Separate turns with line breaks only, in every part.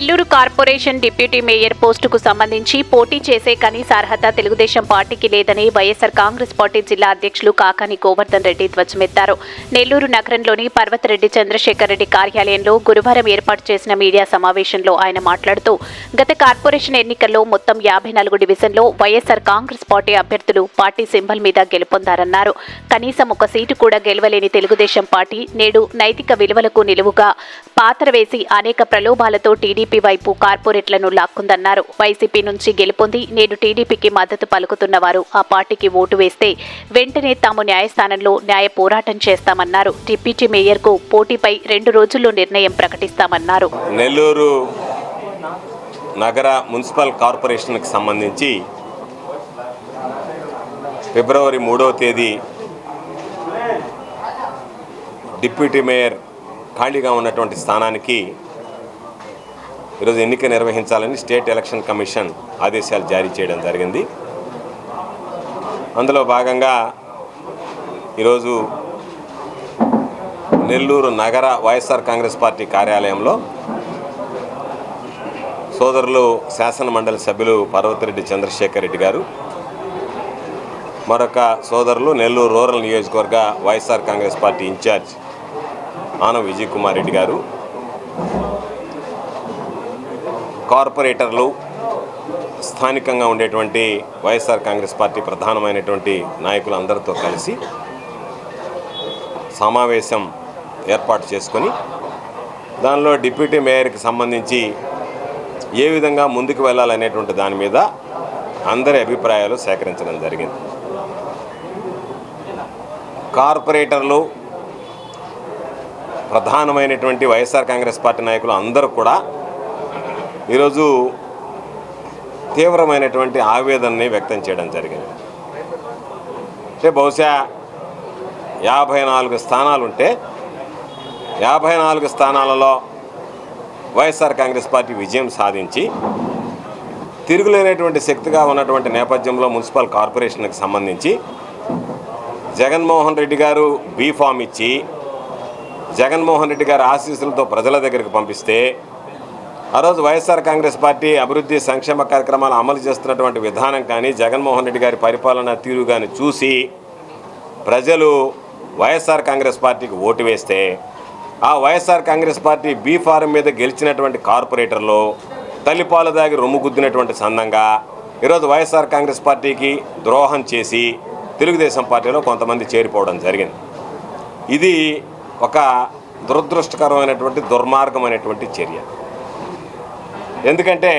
Nellore corporation deputy mayor పోస్టుకు సంబంధించి పోటీ చేసే కనీస అర్హత తెలుగుదేశం పార్టీకి లేదని వైఎస్సార్ కాంగ్రెస్ పార్టీ జిల్లా అధ్యక్షులు కాకాని గోవర్ధన్ రెడ్డి ధ్వజమెత్తారు. నెల్లూరు నగరంలోని పర్వతరెడ్డి చంద్రశేఖర్ రెడ్డి కార్యాలయంలో గురువారం ఏర్పాటు చేసిన మీడియా సమావేశంలో ఆయన మాట్లాడుతూ గత కార్పొరేషన్ ఎన్నికల్లో మొత్తం యాభై నాలుగు డివిజన్లో వైఎస్సార్ కాంగ్రెస్ పార్టీ అభ్యర్థులు పార్టీ సింబల్ మీద గెలుపొందారన్నారు. కనీసం ఒక సీటు కూడా గెలవలేని తెలుగుదేశం పార్టీ నేడు నైతిక విలువలకు నిలువుగా పాత్ర వేసి అనేక ప్రలోభాలతో టీడీపీ వైపు కార్పొరేట్లను లాక్కుందన్నారు. వైసీపీ నుంచి గెలుపొంది నేడు టీడీపీకి మద్దతు పలుకుతున్న వారు ఆ పార్టీకి ఓటు వేస్తే వెంటనే తాము న్యాయస్థానంలో న్యాయ పోరాటం చేస్తామన్నారు. డిప్యూటీ మేయర్కు పోటీపై రెండు రోజుల్లో నిర్ణయం ప్రకటిస్తామన్నారు.
నెల్లూరు నగర మున్సిపల్ కార్పొరేషన్కి సంబంధించి ఫిబ్రవరి మూడవ తేదీ డిప్యూటీ మేయర్ ఖాళీగా ఉన్నటువంటి స్థానానికి ఈరోజు ఎన్నిక నిర్వహించాలని స్టేట్ ఎలక్షన్ కమిషన్ ఆదేశాలు జారీ చేయడం జరిగింది. అందులో భాగంగా ఈరోజు నెల్లూరు నగర వైఎస్ఆర్ కాంగ్రెస్ పార్టీ కార్యాలయంలో సోదరులు శాసనమండలి సభ్యులు పర్వతిరెడ్డి చంద్రశేఖర్ రెడ్డి గారు మరొక సోదరులు నెల్లూరు రూరల్ నియోజకవర్గ వైఎస్ఆర్ కాంగ్రెస్ పార్టీ ఇన్ఛార్జ్ ఆనం విజయ్ కుమార్ రెడ్డి గారు కార్పొరేటర్లు స్థానికంగా ఉండేటువంటి వైఎస్ఆర్ కాంగ్రెస్ పార్టీ ప్రధానమైనటువంటి నాయకులు అందరితో కలిసి సమావేశం ఏర్పాటు చేసుకొని దానిలో డిప్యూటీ మేయర్కి సంబంధించి ఏ విధంగా ముందుకు వెళ్ళాలనేటువంటి దాని మీద అందరి అభిప్రాయాలు సేకరించడం జరిగింది. కార్పొరేటర్లు ప్రధానమైనటువంటి వైఎస్ఆర్ కాంగ్రెస్ పార్టీ నాయకులు అందరూ కూడా ఈరోజు తీవ్రమైనటువంటి ఆవేదనని వ్యక్తం చేయడం జరిగింది. అంటే బహుశా యాభై నాలుగు స్థానాలు ఉంటే యాభై నాలుగు స్థానాలలో వైఎస్ఆర్ కాంగ్రెస్ పార్టీ విజయం సాధించి తిరుగులేనటువంటి శక్తిగా ఉన్నటువంటి నేపథ్యంలో మున్సిపల్ కార్పొరేషన్కి సంబంధించి జగన్మోహన్ రెడ్డి గారు బీఫామ్ ఇచ్చి జగన్మోహన్ రెడ్డి గారు ఆశీస్సులతో ప్రజల దగ్గరికి పంపిస్తే ఆ రోజు వైఎస్ఆర్ కాంగ్రెస్ పార్టీ అభివృద్ధి సంక్షేమ కార్యక్రమాలు అమలు చేస్తున్నటువంటి విధానం కానీ జగన్మోహన్ రెడ్డి గారి పరిపాలన తీరు కానీ చూసి ప్రజలు వైఎస్ఆర్ కాంగ్రెస్ పార్టీకి ఓటు వేస్తే ఆ YSR Congress party B form మీద గెలిచినటువంటి కార్పొరేటర్లు తల్లిపాలు దాగి రొమ్ము గుద్దినటువంటి సందంగా ఈరోజు వైఎస్ఆర్ కాంగ్రెస్ పార్టీకి ద్రోహం చేసి తెలుగుదేశం పార్టీలో కొంతమంది చేరిపోవడం జరిగింది. ఇది ఒక దురదృష్టకరమైనటువంటి దుర్మార్గమైనటువంటి చర్య. ఎందుకంటే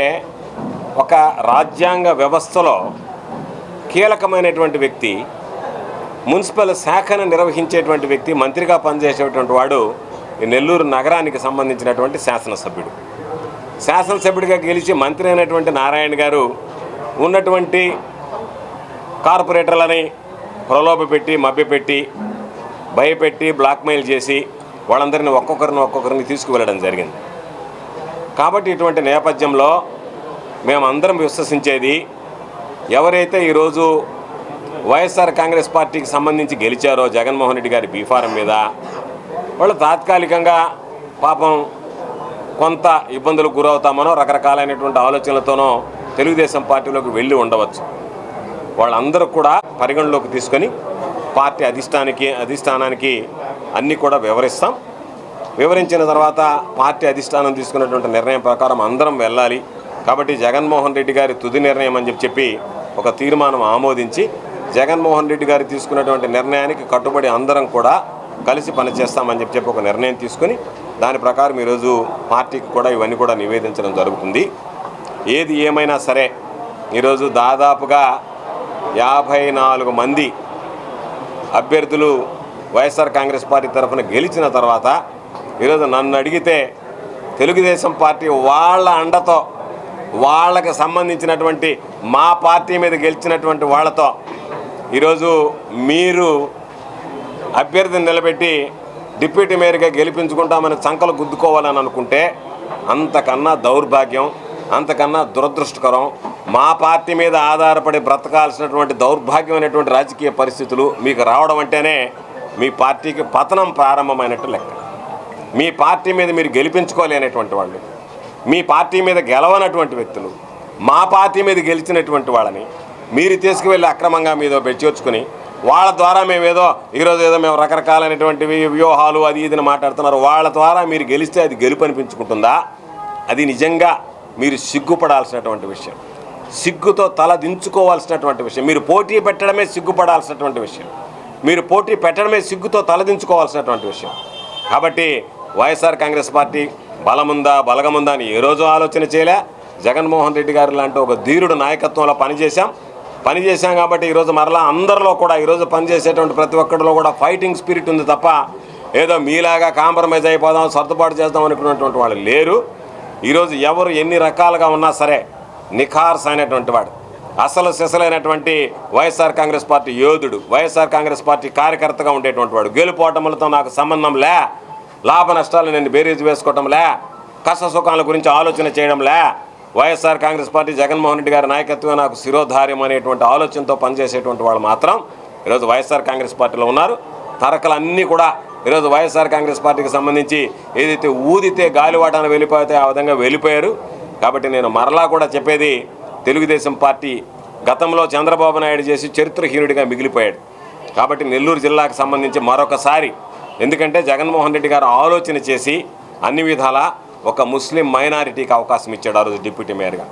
ఒక రాజ్యాంగ వ్యవస్థలో కీలకమైనటువంటి వ్యక్తి మున్సిపల్ శాఖను నిర్వహించేటువంటి వ్యక్తి మంత్రిగా పనిచేసేటువంటి వాడు ఈ నెల్లూరు నగరానికి సంబంధించినటువంటి శాసనసభ్యుడు. శాసనసభ్యుడిగా గెలిచి మంత్రి అయినటువంటి నారాయణ గారు ఉన్నటువంటి కార్పొరేటర్లని ప్రలోభపెట్టి మభ్యపెట్టి భయపెట్టి బ్లాక్మెయిల్ చేసి వాళ్ళందరినీ ఒక్కొక్కరిని ఒక్కొక్కరిని తీసుకువెళ్ళడం జరిగింది. కాబట్టి ఇటువంటి నేపథ్యంలో మేమందరం విశ్వసించేది ఎవరైతే ఈరోజు వైఎస్ఆర్ కాంగ్రెస్ పార్టీకి సంబంధించి గెలిచారో జగన్మోహన్ రెడ్డి గారి బీఫారం మీద వాళ్ళు తాత్కాలికంగా పాపం కొంత ఇబ్బందులకు గురవుతామనో రకరకాలైనటువంటి ఆలోచనలతోనో తెలుగుదేశం పార్టీలోకి వెళ్ళి ఉండవచ్చు. వాళ్ళందరూ కూడా పరిగణలోకి తీసుకొని పార్టీ అధిష్టానికి అధిష్టానానికి అన్నీ కూడా వివరిస్తాం. వివరించిన తర్వాత పార్టీ అధిష్టానం తీసుకున్నటువంటి నిర్ణయం ప్రకారం అందరం వెళ్ళాలి. కాబట్టి జగన్మోహన్ రెడ్డి గారి తుది నిర్ణయం అని చెప్పి చెప్పి ఒక తీర్మానం ఆమోదించి జగన్మోహన్ రెడ్డి గారు తీసుకున్నటువంటి నిర్ణయానికి కట్టుబడి అందరం కూడా కలిసి పనిచేస్తామని చెప్పి చెప్పి ఒక నిర్ణయం తీసుకొని దాని ప్రకారం ఈరోజు పార్టీకి కూడా ఇవన్నీ కూడా నివేదించడం జరుగుతుంది. ఏది ఏమైనా సరే ఈరోజు దాదాపుగా యాభై నాలుగు మంది అభ్యర్థులు వైఎస్ఆర్ కాంగ్రెస్ పార్టీ తరఫున గెలిచిన తర్వాత ఈరోజు నన్ను అడిగితే తెలుగుదేశం పార్టీ వాళ్ళ అండతో వాళ్ళకి సంబంధించినటువంటి మా పార్టీ మీద గెలిచినటువంటి వాళ్ళతో ఈరోజు మీరు అభ్యర్థిని నిలబెట్టి డిప్యూటీ మేయర్గా గెలిపించుకుంటామని సంకలు గుద్దుకోవాలని అనుకుంటే అంతకన్నా దౌర్భాగ్యం అంతకన్నా దురదృష్టకరం మా పార్టీ మీద ఆధారపడి బ్రతకాల్సినటువంటి దౌర్భాగ్యమైనటువంటి రాజకీయ పరిస్థితులు మీకు రావడం అంటేనే మీ పార్టీకి పతనం ప్రారంభమైనట్టు లెక్క. మీ పార్టీ మీద మీరు గెలిపించుకోలేనటువంటి వాళ్ళు మీ పార్టీ మీద గెలవనటువంటి వ్యక్తులు మా పార్టీ మీద గెలిచినటువంటి వాళ్ళని మీరు తీసుకువెళ్ళి అక్రమంగా మీద చేర్చుకుని వాళ్ళ ద్వారా మేము ఏదో ఈరోజు ఏదో మేము రకరకాలైనటువంటివి వ్యూహాలు అది ఇదిని మాట్లాడుతున్నారు. వాళ్ళ ద్వారా మీరు గెలిస్తే అది గెలుపు అనిపించుకుంటుందా? అది నిజంగా మీరు సిగ్గుపడాల్సినటువంటి విషయం. సిగ్గుతో తల దించుకోవాల్సినటువంటి విషయం. మీరు పోటీ పెట్టడమే సిగ్గుపడాల్సినటువంటి విషయం. మీరు పోటీ పెట్టడమే సిగ్గుతో తలదించుకోవాల్సినటువంటి విషయం. కాబట్టి వైఎస్ఆర్ కాంగ్రెస్ పార్టీ బలముందా బలగముందా అని ఏ రోజు ఆలోచన చేయలే. జగన్మోహన్ రెడ్డి గారు లాంటి ఒక ధీరుడు నాయకత్వంలో పనిచేశాం. పనిచేశాం కాబట్టి ఈరోజు మరలా అందరిలో కూడా ఈరోజు పనిచేసేటువంటి ప్రతి ఒక్కరిలో కూడా ఫైటింగ్ స్పిరిట్ ఉంది తప్ప ఏదో మీలాగా కాంప్రమైజ్ అయిపోదాం సర్దుబాటు చేద్దాం అనుకున్నటువంటి వాళ్ళు లేరు. ఈరోజు ఎవరు ఎన్ని రకాలుగా ఉన్నా సరే నిఖార్స్ అయినటువంటి వాడు. అసలు సిసలైనటువంటి వైఎస్ఆర్ కాంగ్రెస్ పార్టీ యోధుడు వైఎస్ఆర్ కాంగ్రెస్ పార్టీ కార్యకర్తగా ఉండేటువంటి వాడు. గెలుపోవటములతో నాకు సంబంధం లే. లాభ నష్టాలు నేను బేరీజు వేసుకోవటం లే కష్ట సుఖాల గురించి ఆలోచన చేయడం లే వైఎస్ఆర్ కాంగ్రెస్ పార్టీ జగన్మోహన్ రెడ్డి గారి నాయకత్వం నాకు శిరోధార్యం అనేటువంటి ఆలోచనతో పనిచేసేటువంటి వాళ్ళు మాత్రం ఈరోజు వైఎస్ఆర్ కాంగ్రెస్ పార్టీలో ఉన్నారు. తరకలన్నీ కూడా ఈరోజు వైఎస్ఆర్ కాంగ్రెస్ పార్టీకి సంబంధించి ఏదైతే ఊదితే గాలివాటాన వెళ్ళిపోతే ఆ విధంగా వెళ్ళిపోయారు. కాబట్టి నేను మరలా కూడా చెప్పేది తెలుగుదేశం పార్టీ గతంలో చంద్రబాబు నాయుడు చేసి చరిత్రహీనుడిగా మిగిలిపోయాడు. కాబట్టి నెల్లూరు జిల్లాకు సంబంధించి మరొకసారి ఎందుకంటే జగన్మోహన్ రెడ్డి గారు ఆలోచన చేసి అన్ని విధాల ఒక ముస్లిం మైనారిటీకి అవకాశం ఇచ్చాడు ఆ రోజు డిప్యూటీ మేయర్గా.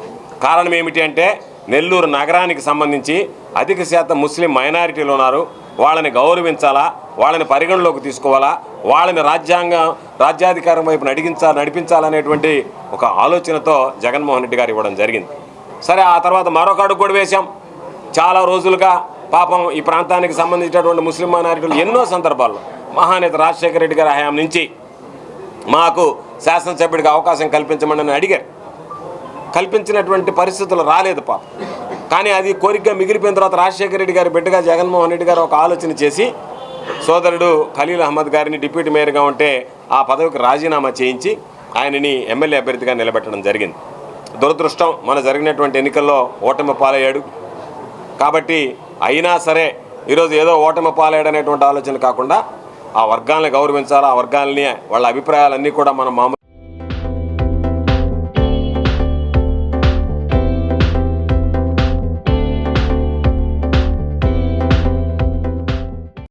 కారణం ఏమిటి అంటే నెల్లూరు నగరానికి సంబంధించి అధిక శాతం ముస్లిం మైనారిటీలు ఉన్నారు. వాళ్ళని గౌరవించాలా? వాళ్ళని పరిగణలోకి తీసుకోవాలా? వాళ్ళని రాజ్యాంగం రాజ్యాధికారం వైపు నడిగించాలి నడిపించాలనేటువంటి ఒక ఆలోచనతో జగన్మోహన్ రెడ్డి గారు ఇవ్వడం జరిగింది. సరే ఆ తర్వాత మరొక అడుగు కూడా వేశాం. చాలా రోజులుగా పాపం ఈ ప్రాంతానికి సంబంధించినటువంటి ముస్లిం మైనారిటీలు ఎన్నో సందర్భాల్లో మహానేత రాజశేఖర రెడ్డి గారి హయాం నుంచి మాకు శాసనసభ్యుడికి అవకాశం కల్పించమని అడిగారు. కల్పించినటువంటి పరిస్థితులు రాలేదు పాప. కానీ అది కోరికగా మిగిలిపోయిన తర్వాత రాజశేఖర రెడ్డి గారి బిడ్డగా జగన్మోహన్ రెడ్డి గారు ఒక ఆలోచన చేసి సోదరుడు ఖలీల్ అహ్మద్ గారిని డిప్యూటీ మేయర్గా ఉంటే ఆ పదవికి రాజీనామా చేయించి ఆయనని ఎమ్మెల్యే అభ్యర్థిగా నిలబెట్టడం జరిగింది. దురదృష్టం మన జరిగినటువంటి ఎన్నికల్లో ఓటమి పాలయ్యాడు. కాబట్టి అయినా సరే ఈరోజు ఏదో ఓటమి పాలయ్యాడు అనేటువంటి ఆలోచన కాకుండా ఆ వర్గాల్ని గౌరవించాలి? ఆ వర్గాలని వాళ్ళ అభిప్రాయాలన్నీ కూడా మనం మామూలు